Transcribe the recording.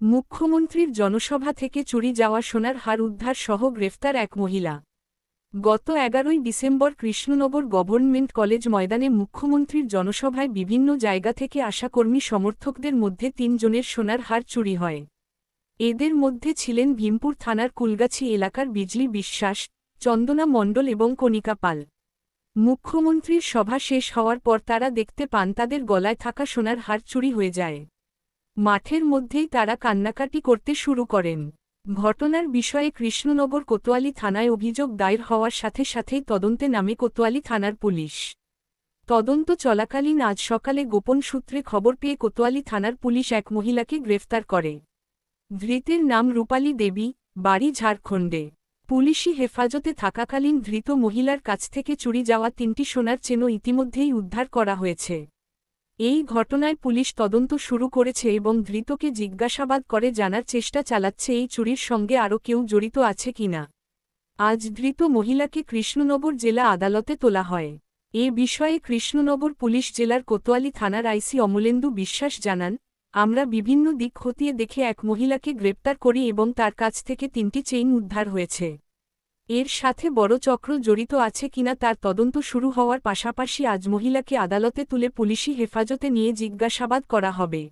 মুখ্যমন্ত্রীর জনসভা থেকে চুরি যাওয়া সোনার হার উদ্ধার সহ গ্রেফতার এক মহিলা। গত এগারোই ডিসেম্বর কৃষ্ণনগর গভর্নমেন্ট কলেজ ময়দানে মুখ্যমন্ত্রীর জনসভায় বিভিন্ন জায়গা থেকে আসা কর্মী সমর্থকদের মধ্যে তিনজনের সোনার হার চুরি হয়। এদের মধ্যে ছিলেন ভীমপুর থানার কুলগাছি এলাকার বিজলি বিশ্বাস, চন্দনা মণ্ডল এবং কণিকা পাল। মুখ্যমন্ত্রীর সভা শেষ হওয়ার পর তারা দেখতে পান তাদের গলায় থাকা সোনার হার চুরি হয়ে যায়। মাঠের মধ্যেই তারা কান্নাকাটি করতে শুরু করেন। ঘটনার বিষয়ে কৃষ্ণনগর কোতোয়ালি থানায় অভিযোগ দায়ের হওয়ার সাথে সাথেই তদন্তে নামে কোতোয়ালি থানার পুলিশ। তদন্ত চলাকালীন আজ সকালে গোপন সূত্রে খবর পেয়ে কোতোয়ালি থানার পুলিশ এক মহিলাকে গ্রেফতার করে। ধৃতের নাম রূপালী দেবী, বাড়ি ঝাড়খণ্ডে। পুলিশি হেফাজতে থাকাকালীন ধৃত মহিলার কাছ থেকে চুরি যাওয়া তিনটি সোনার চেনও ইতিমধ্যেই উদ্ধার করা হয়েছে। এই ঘটনায় পুলিশ তদন্ত শুরু করেছে এবং ধৃতকে জিজ্ঞাসাবাদ করে জানার চেষ্টা চালাচ্ছে এই চুরির সঙ্গে আরও কেউ জড়িত আছে কিনা আজ ধৃত মহিলাকে কৃষ্ণনগর জেলা আদালতে তোলা হয়। এ বিষয়ে কৃষ্ণনগর পুলিশ জেলার কোতোয়ালি থানার আইসি অমলেন্দু বিশ্বাস জানান, আমরা বিভিন্ন দিক খতিয়ে দেখে এক মহিলাকে গ্রেপ্তার করি এবং তার কাছ থেকে তিনটি চেইন উদ্ধার হয়েছে। এর সাথে বড় চক্র জড়িত আছে কিনা তার তদন্ত শুরু হওয়ার পাশাপাশি আজ মহিলাকে আদালতে তুলে পুলিশি হেফাজতে নিয়ে জিজ্ঞাসাবাদ করা হবে।